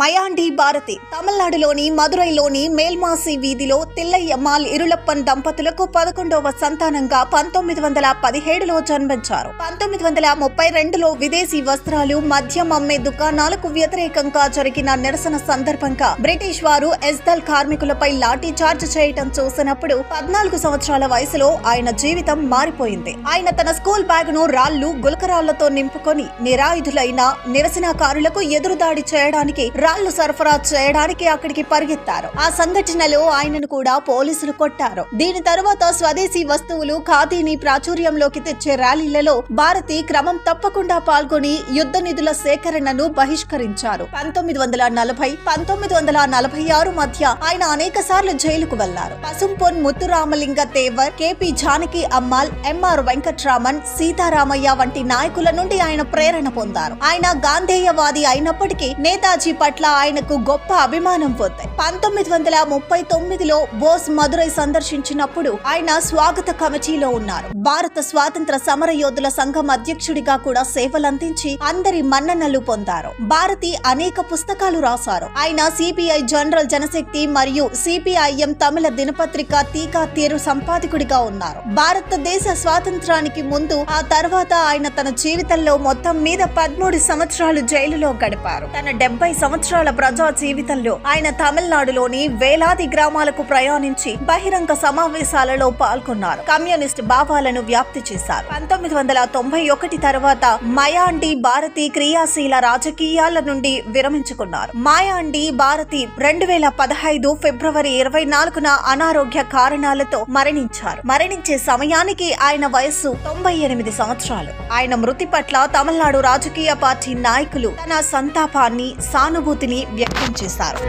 మయాండి భారతి. తమిళనాడులోని మదురైలోని మేల్మాసి వీధిలో తిల్లయ్య మాల్ ఇరులప్పన్ దంపతులకు పదకొండవ సంతానంగా పంతొమ్మిది వందల పదిహేడులో జన్మించారు. పంతొమ్మిది వందల ముప్పై రెండులో విదేశీ వస్త్రాలు మద్యం అమ్మే దుకాణాలకు వ్యతిరేకంగా జరిగిన నిరసన సందర్భంగా బ్రిటిష్ వారు ఎస్దల్ కార్మికులపై లాఠీ చార్జ్ చేయటం చూసినప్పుడు పద్నాలుగు సంవత్సరాల వయసులో ఆయన జీవితం మారిపోయింది. ఆయన తన స్కూల్ బ్యాగ్ను రాళ్ళు గులకరాళ్ళతో నింపుకొని నిరాయుధులైన నిరసనకారులకు ఎదురుదాడి చేయడానికి రాళ్ళు సరఫరా చేయడానికి అక్కడికి పరిగెత్తారు. ఆ సంఘటనలో ఆయనను కూడా పోలీసులు కొట్టారు. దీని తరువాత స్వదేశీ వస్తువులు ఖాదీని ప్రాచుర్యంలోకి తెచ్చే ర్యాలీలలో భారతి క్రమం తప్పకుండా పాల్గొని యుద్ధ నిధుల సేకరణను బహిష్కరించారు. పంతొమ్మిది వందల నలభై పంతొమ్మిది వందల నలభై ఆరు మధ్య ఆయన అనేక సార్లు జైలుకు వెళ్ళారు. పసుంపొన్ ముత్తురామలింగ తేవర్ కేపీ జానకి అమ్మాల్ ఎంఆర్ వెంకట్రామన్ సీతారామయ్య వంటి నాయకుల నుండి ఆయన ప్రేరణ పొందారు. ఆయన గాంధేయవాది అయినప్పటికీ నేతాజీ పట్ల ఆయనకు గొప్ప అభిమానం పొందాయి. పంతొమ్మిది వందల ముప్పై తొమ్మిదిలో బోస్ మదురై సందర్శించినప్పుడు ఆయన స్వాగత కమిటీలో ఉన్నారు. భారత స్వాతంత్ర సమర యోధుల సంఘం అధ్యక్షుడిగా కూడా సేవలందించి అందరి మన్ననలు పొందారు. భారతి అనేక పుస్తకాలు రాశారు. ఆయన సిపిఐ జనరల్ జనశక్తి మరియు సిపిఐఎం తమిళ దినపత్రిక తీకా తీరు సంపాదకుడిగా ఉన్నారు. భారతదేశ స్వాతంత్రానికి ముందు ఆ తర్వాత ఆయన తన జీవితంలో మొత్తం మీద పదమూడు సంవత్సరాలు జైలులో గడిపారు. తన డెబ్బై సంవత్సరాలు ప్రజా జీవితంలో ఆయన తమిళనాడులోని వేలాది గ్రామాలకు ప్రయాణించి బహిరంగ సమావేశాలలో పాల్గొన్నారు. కమ్యూనిస్ట్ భావాలను వ్యాప్తి చేశారు. పంతొమ్మిది వందల తొంభై ఒకటి తర్వాత మయాండి భారతి క్రియాశీల రాజకీయాల నుండి విరమించుకున్నారు. మాయాండి భారతి రెండు వేల పదహైదు ఫిబ్రవరి ఇరవై నాలుగున అనారోగ్య కారణాలతో మరణించారు. మరణించే సమయానికి ఆయన వయస్సు తొంభై ఎనిమిది సంవత్సరాలు. ఆయన మృతి పట్ల తమిళనాడు రాజకీయ పార్టీ నాయకులు తన సంతాపాన్ని సానుభూతి అనుభూతిని వ్యక్తం చేశారు.